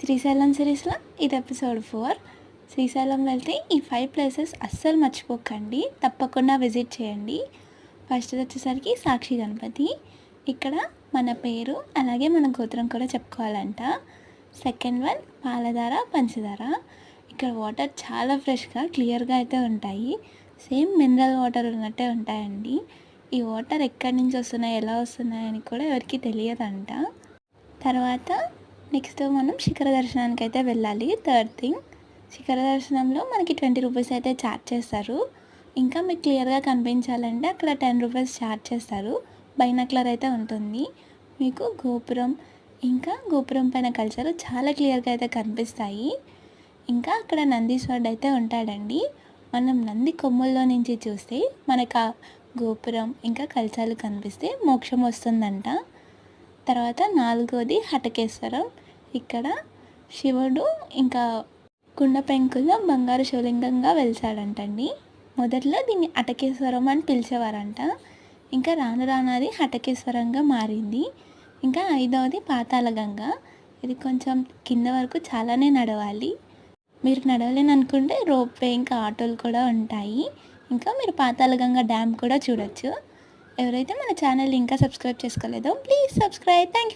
శ్రీశైలం సిరీస్లో ఇది episode four Srisailam వెళ్తే ఈ ఫైవ్ ప్లేసెస్ అస్సలు మర్చిపోకండి. తప్పకుండా విజిట్ చేయండి. ఫస్ట్ వచ్చేసరికి సాక్షి గణపతి. ఇక్కడ మన పేరు అలాగే మన గోత్రం కూడా చెప్పుకోవాలంట. సెకండ్ వన్ పాలధార పంచదార ఇక్కడ వాటర్ చాలా ఫ్రెష్గా క్లియర్గా అయితే ఉంటాయి. సేమ్ మినరల్ వాటర్ ఉన్నట్టే ఉంటాయండి. ఈ వాటర్ ఎక్కడి నుంచి వస్తున్నాయి ఎలా వస్తున్నాయని కూడా ఎవరికి తెలియదంట. తర్వాత నెక్స్ట్ మనం శిఖర దర్శనానికి అయితే వెళ్ళాలి. థర్డ్ థింగ్ శిఖర దర్శనంలో మనకి ట్వంటీ రూపీస్ అయితే ఛార్జ్ చేస్తారు. ఇంకా మీకు క్లియర్గా కనిపించాలంటే అక్కడ టెన్ రూపీస్ ఛార్జ్ చేస్తారు. బైనక్లర్ అయితే ఉంటుంది. మీకు గోపురం ఇంకా గోపురం పైన కల్చర్ చాలా క్లియర్గా అయితే కనిపిస్తాయి. ఇంకా అక్కడ నందీశ్వరుడు అయితే ఉంటాడండి. మనం నంది కొమ్ముల్లో నుంచి చూస్తే మనకు ఆ గోపురం ఇంకా కలశాలు కనిపిస్తే మోక్షం వస్తుందంట. తర్వాత నాలుగోది హటకేశ్వరం. ఇక్కడ శివుడు ఇంకా కుండ పెంకుల్లో బంగారు శివలింగంగా వెలిసాడంటండి మొదట్లో దీన్ని అటకేశ్వరం అని పిలిచేవారంట. ఇంకా రాను రాను అది హటకేశ్వరంగా మారింది. ఇంకా ఐదవది పాతాళగంగ ఇది కొంచెం కింద వరకు చాలానే నడవాలి. మీరు నడవలేని అనుకుంటే రోప్వే ఇంకా ఆటోలు కూడా ఉంటాయి. ఇంకా మీరు పాతాళగంగ డ్యామ్ కూడా చూడొచ్చు. ఎవరైతే మన ఛానల్ ఇంకా సబ్స్క్రైబ్ చేసుకోలేదో ప్లీజ్ సబ్స్క్రైబ్. థ్యాంక్